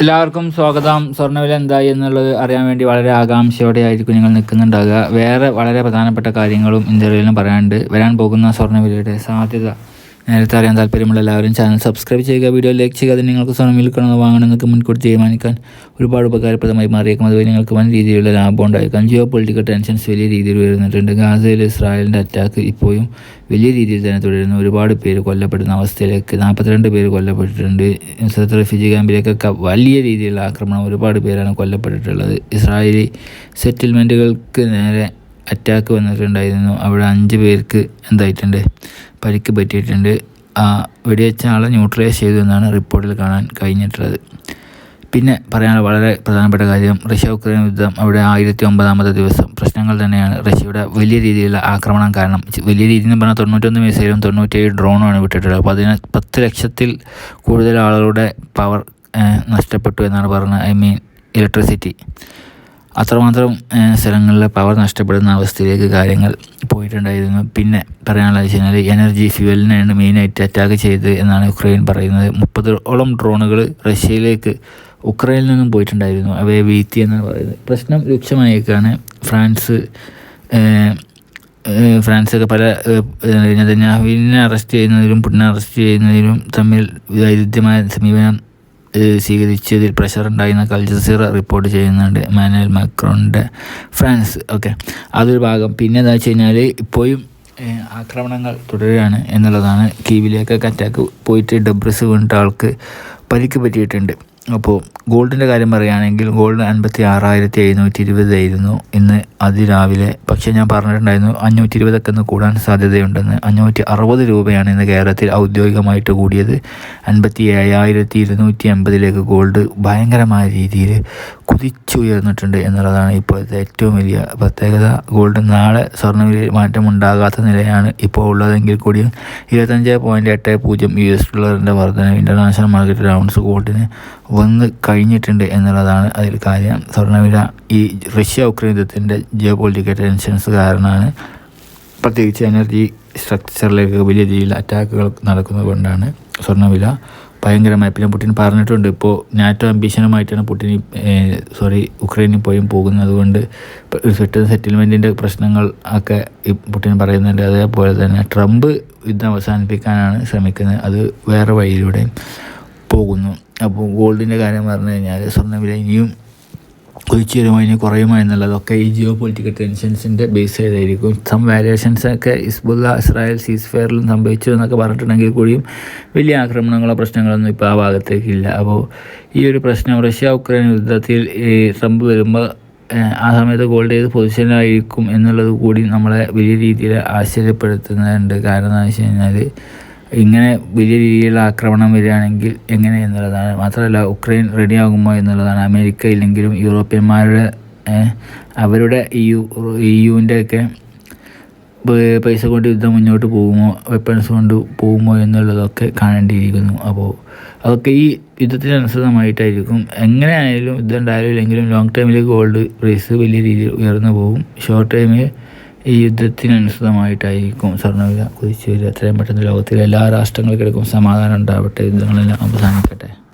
എല്ലാവർക്കും സ്വാഗതം. സ്വർണവില എന്തായി എന്നുള്ളത് അറിയാൻ വേണ്ടി വളരെ ആകാംക്ഷയോടെ ആയിരിക്കും നിങ്ങൾ നിൽക്കുന്നുണ്ടാകുക വേറെ വളരെ പ്രധാനപ്പെട്ട കാര്യങ്ങളും ഇന്ത്യയിലും പറയാനുണ്ട്. വരാൻ പോകുന്ന സ്വർണവിലയുടെ സാധ്യത നേരത്തെ അറിയാൻ താല്പര്യമുള്ള എല്ലാവരും ചാനൽ സബ്സ്ക്രൈബ് ചെയ്യുക വീഡിയോ ലൈക്ക് ചെയ്യുക അത് നിങ്ങൾക്ക് സ്വന്തം വിൽക്കണമെന്ന് വാങ്ങണമെന്നൊക്കെ മുൻകൂട്ടി തീരുമാനിക്കാൻ ഒരുപാട് ഉപകാരപ്രദമായി മാറിയേക്കും അതുവഴി നിങ്ങൾക്ക് വൻ രീതിയിലുള്ള ലാഭം ഉണ്ടായേക്കാം. ജിയോ പൊളിറ്റിക്കൽ ടെൻഷൻസ് വലിയ രീതിയിൽ വരുന്നുണ്ട് ഗാസയിൽ ഇസ്രായേലിന്റെ അറ്റാക്ക് ഇപ്പോഴും വലിയ രീതിയിൽ തന്നെ തുടരുന്നു. ഒരുപാട് പേര് കൊല്ലപ്പെടുന്ന അവസ്ഥയിലേക്ക് നാൽപ്പത്തിരണ്ട് പേര് കൊല്ലപ്പെട്ടിട്ടുണ്ട്. ഇസ്രത്ത് റെഫ്യൂജി ക്യാമ്പിലേക്കൊക്കെ വലിയ രീതിയിലുള്ള ആക്രമണം ഒരുപാട് പേരാണ് കൊല്ലപ്പെട്ടിട്ടുള്ളത്. ഇസ്രായേലി സെറ്റിൽമെന്റുകൾക്ക് നേരെ അറ്റാക്ക് വന്നിട്ടുണ്ടായിരുന്നു. അവിടെ അഞ്ച് പേർക്ക് എന്തായിട്ടുണ്ട്? പരിക്ക് പറ്റിയിട്ടുണ്ട്. ആ വെടിവെച്ച ആളെ ന്യൂട്രലൈസ് ചെയ്തു എന്നാണ് റിപ്പോർട്ടിൽ കാണാൻ കഴിഞ്ഞിട്ടുള്ളത്. പിന്നെ പറയാനുള്ള വളരെ പ്രധാനപ്പെട്ട കാര്യം റഷ്യ ഉക്രൈൻ യുദ്ധം അവിടെ ആയിരത്തി ഒമ്പതാമത്തെ ദിവസം. പ്രശ്നങ്ങൾ തന്നെയാണ്. റഷ്യയുടെ വലിയ രീതിയിലുള്ള ആക്രമണം കാരണം വലിയ രീതിയിൽ എന്ന് പറഞ്ഞാൽ തൊണ്ണൂറ്റൊന്ന് മിസൈലും തൊണ്ണൂറ്റേഴ് ഡ്രോണുമാണ് വിട്ടിട്ടുള്ളത്. അപ്പോൾ അതിന് പത്ത് ലക്ഷത്തിൽ കൂടുതൽ ആളുകളുടെ പവർ നഷ്ടപ്പെട്ടു എന്നാണ് പറഞ്ഞത് ഐ മീൻ ഇലക്ട്രിസിറ്റി അത്രമാത്രം സ്ഥലങ്ങളിലെ പവർ നഷ്ടപ്പെടുന്ന അവസ്ഥയിലേക്ക് കാര്യങ്ങൾ പോയിട്ടുണ്ടായിരുന്നു. പിന്നെ പറയാനുള്ളത് വെച്ച് കഴിഞ്ഞാൽ എനർജി ഫ്യൂവലിനെയാണ് മെയിനായിട്ട് അറ്റാക്ക് ചെയ്തത് എന്നാണ് യുക്രൈൻ പറയുന്നത്. മുപ്പതോളം ഡ്രോണുകൾ റഷ്യയിലേക്ക് ഉക്രൈനിൽ നിന്നും പോയിട്ടുണ്ടായിരുന്നു. അവയെ വീഴ്ത്തി എന്നാണ് പറയുന്നത്. പ്രശ്നം രൂക്ഷമായേക്കാണ്. ഫ്രാൻസ് ഫ്രാൻസൊക്കെ പല നെതന്യാഹുവിനെ അറസ്റ്റ് ചെയ്യുന്നതിലും പുടിനെ അറസ്റ്റ് ചെയ്യുന്നതിലും തമ്മിൽ വൈരുദ്ധ്യമായ സമീപനം സ്വീകരിച്ചതിൽ പ്രഷർ ഉണ്ടായിരുന്ന കൽജസീറ റിപ്പോർട്ട് ചെയ്യുന്നുണ്ട്. മാനുവൽ മാക്രോണിന്റെ ഫ്രാൻസ് ഓക്കെ അതൊരു ഭാഗം. പിന്നെ എന്താ വെച്ച് കഴിഞ്ഞാൽ ഇപ്പോഴും ആക്രമണങ്ങൾ തുടരുകയാണ് എന്നുള്ളതാണ്. കീവിലേക്കൊക്കെ അറ്റാക്ക് പോയിട്ട് ഡബ്രസ് വീണിട്ട് ആൾക്ക് പരിക്ക് പറ്റിയിട്ടുണ്ട്. അപ്പോൾ ഗോൾഡിന്റെ കാര്യം പറയുകയാണെങ്കിൽ ഗോൾഡ് അൻപത്തി ആറായിരത്തി എഴുന്നൂറ്റി ഇരുപതായിരുന്നു. ഇന്ന് അതിരാവിലെ പക്ഷേ ഞാൻ പറഞ്ഞിട്ടുണ്ടായിരുന്നു അഞ്ഞൂറ്റി ഇരുപതൊക്കെ ഒന്ന് കൂടാൻ സാധ്യതയുണ്ടെന്ന്. അഞ്ഞൂറ്റി അറുപത് രൂപയാണ് ഇന്ന് കേരളത്തിൽ ഔദ്യോഗികമായിട്ട് കൂടിയത്. അൻപത്തി ഏഴായിരത്തി ഇരുന്നൂറ്റി അമ്പതിലേക്ക് ഗോൾഡ് ഭയങ്കരമായ രീതിയിൽ കുതിച്ചുയർന്നിട്ടുണ്ട് എന്നുള്ളതാണ് ഇപ്പോഴത്തെ ഏറ്റവും വലിയ പ്രത്യേകത. ഗോൾഡ് നാളെ സ്വർണവിലയിൽ മാറ്റം ഉണ്ടാകാത്ത നിലയാണ് ഇപ്പോൾ ഉള്ളതെങ്കിൽ കൂടിയും ഇരുപത്തഞ്ച് പോയിന്റ് എട്ട് പൂജ്യം യു എസ് ഡോളറിന്റെ വർധന ഇന്റർനാഷണൽ മാർക്കറ്റ് റൗണ്ട്സ് ഗോൾഡിന് വന്ന് കഴിഞ്ഞിട്ടുണ്ട് എന്നുള്ളതാണ് അതിൽ കാര്യം. സ്വർണവില ഈ റഷ്യ ഉക്രൈൻ യുദ്ധത്തിന്റെ ജിയോ പൊളിറ്റിക്കൽ ടെൻഷൻസ് കാരണമാണ് പ്രത്യേകിച്ച് എനർജി സ്ട്രക്ചറിലേക്ക് വലിയ രീതിയിൽ അറ്റാക്കുകൾ നടക്കുന്നത് കൊണ്ടാണ് സ്വർണവില ഭയങ്കരമായി. പിന്നെ പുടിൻ പറഞ്ഞിട്ടുണ്ട് ഇപ്പോൾ നാറ്റോ അംബീഷനുമായിട്ടാണ് പുടിൻ സോറി ഉക്രൈനിൽ പോയും പോകുന്നത് കൊണ്ട് സെറ്റ് സെറ്റിൽമെന്റിന്റെ പ്രശ്നങ്ങൾ ഒക്കെ പുട്ടിൻ പറയുന്നുണ്ട്. അതേപോലെ തന്നെ ട്രംപ് യുദ്ധം അവസാനിപ്പിക്കാനാണ് ശ്രമിക്കുന്നത്. അത് വേറെ വഴിയിലൂടെ പോകുന്നു. അപ്പോൾ ഗോൾഡിന്റെ കാര്യം പറഞ്ഞു കഴിഞ്ഞാൽ സ്വർണവില ഇനിയും കുതിച്ചുവരുമോ ഇനി കുറയുമോ എന്നുള്ളതൊക്കെ ഈ ജിയോ പൊളിറ്റിക്കൽ ടെൻഷൻസിന്റെ ബേസ് ചെയ്തായിരിക്കും. സം വാലുവേഷൻസ് ഒക്കെ ഇസ്ബുല്ല ഇസ്രായേൽ സീസ് ഫെയറിലും സംഭവിച്ചു എന്നൊക്കെ പറഞ്ഞിട്ടുണ്ടെങ്കിൽ കൂടിയും വലിയ ആക്രമണങ്ങളോ പ്രശ്നങ്ങളൊന്നും ഇപ്പോൾ ആ ഭാഗത്തേക്കില്ല അപ്പോൾ ഈ ഒരു പ്രശ്നം റഷ്യ ഉക്രൈൻ യുദ്ധത്തിൽ ഈ ട്രംപ് വരുമ്പോൾ ആ സമയത്ത് ഗോൾഡ് ഏത് പൊസിഷനിലായിരിക്കും എന്നുള്ളത് കൂടി നമ്മളെ വലിയ രീതിയിൽ ആശ്ചര്യപ്പെടുത്തുന്നുണ്ട് കാരണം എന്താണെന്ന് വെച്ച് കഴിഞ്ഞാൽ ഇങ്ങനെ വലിയ രീതിയിലുള്ള ആക്രമണം വരികയാണെങ്കിൽ എങ്ങനെ എന്നുള്ളതാണ്. മാത്രമല്ല ഉക്രൈൻ റെഡിയാകുമോ എന്നുള്ളതാണ്. അമേരിക്ക ഇല്ലെങ്കിലും യൂറോപ്യന്മാരുടെ അവരുടെ ഇ യു പൈസ കൊണ്ട് യുദ്ധം മുന്നോട്ട് പോകുമോ? വെപ്പൺസ് കൊണ്ട് പോകുമോ എന്നുള്ളതൊക്കെ കാണേണ്ടിയിരിക്കുന്നു. അപ്പോൾ അതൊക്കെ ഈ യുദ്ധത്തിന് അനുസൃതമായിട്ടായിരിക്കും. എങ്ങനെയായാലും യുദ്ധം ഉണ്ടായാലും ഇല്ലെങ്കിലും ലോങ് ടൈമിൽ ഗോൾഡ് പ്രൈസ് വലിയ രീതിയിൽ ഉയർന്നു പോകും. ഷോർട്ട് ടൈമിൽ ഈ യുദ്ധത്തിനനുസൃതമായിട്ടായിരിക്കും സ്വർണവില കുതിച്ചു വരിക. എത്രയും പെട്ടെന്ന് ലോകത്തിലെ എല്ലാ രാഷ്ട്രങ്ങൾക്കിടക്കും സമാധാനം ഉണ്ടാവട്ടെ. യുദ്ധങ്ങളെല്ലാം അവസാനിക്കട്ടെ.